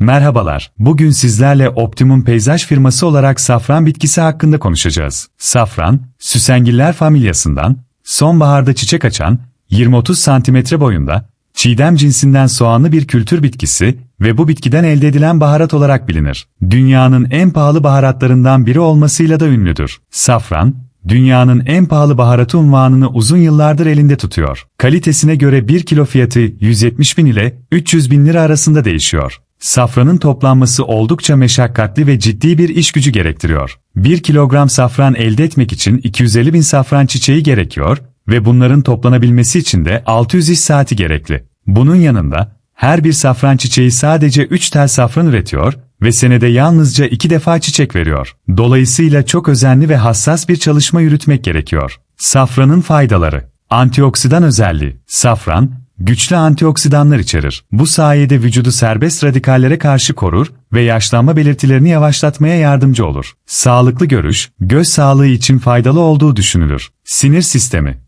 Merhabalar, bugün sizlerle Optimum Peyzaj firması olarak safran bitkisi hakkında konuşacağız. Safran, süsengiller familyasından, sonbaharda çiçek açan, 20-30 santimetre boyunda, çiğdem cinsinden soğanlı bir kültür bitkisi ve bu bitkiden elde edilen baharat olarak bilinir. Dünyanın en pahalı baharatlarından biri olmasıyla da ünlüdür. Safran, dünyanın en pahalı baharatı unvanını uzun yıllardır elinde tutuyor. Kalitesine göre 1 kilo fiyatı 170 bin ile 300 bin lira arasında değişiyor. Safranın toplanması oldukça meşakkatli ve ciddi bir iş gücü gerektiriyor. 1 kilogram safran elde etmek için 250 bin safran çiçeği gerekiyor ve bunların toplanabilmesi için de 600 iş saati gerekli. Bunun yanında her bir safran çiçeği sadece 3 tel safran üretiyor ve senede yalnızca 2 defa çiçek veriyor. Dolayısıyla çok özenli ve hassas bir çalışma yürütmek gerekiyor. Safranın faydaları Antioksidan özelliği Safran, güçlü antioksidanlar içerir. Bu sayede vücudu serbest radikallere karşı korur ve yaşlanma belirtilerini yavaşlatmaya yardımcı olur. Sağlıklı görüş, göz sağlığı için faydalı olduğu düşünülür. Sinir sistemi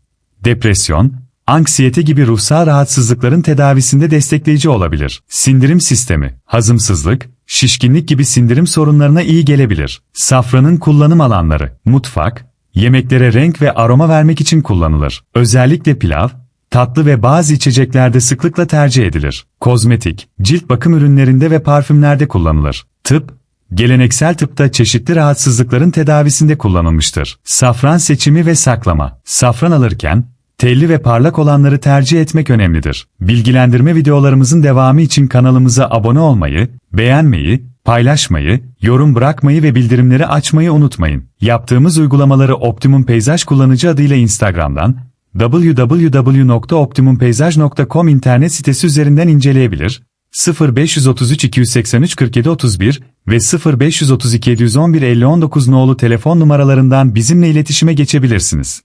Depresyon, anksiyete gibi ruhsal rahatsızlıkların tedavisinde destekleyici olabilir. Sindirim sistemi, hazımsızlık, şişkinlik gibi sindirim sorunlarına iyi gelebilir. Safranın kullanım alanları, mutfak, yemeklere renk ve aroma vermek için kullanılır. Özellikle pilav, tatlı ve bazı içeceklerde sıklıkla tercih edilir. Kozmetik, cilt bakım ürünlerinde ve parfümlerde kullanılır. Tıp, geleneksel tıpta çeşitli rahatsızlıkların tedavisinde kullanılmıştır. Safran seçimi ve saklama. Safran alırken, telli ve parlak olanları tercih etmek önemlidir. Bilgilendirme videolarımızın devamı için kanalımıza abone olmayı, beğenmeyi, paylaşmayı, yorum bırakmayı ve bildirimleri açmayı unutmayın. Yaptığımız uygulamaları Optimum Peyzaj kullanıcı adıyla Instagram'dan, www.optimumpeyzaj.com internet sitesi üzerinden inceleyebilir, 0533 283 47 31 ve 0532 711 50 19 nolu telefon numaralarından bizimle iletişime geçebilirsiniz.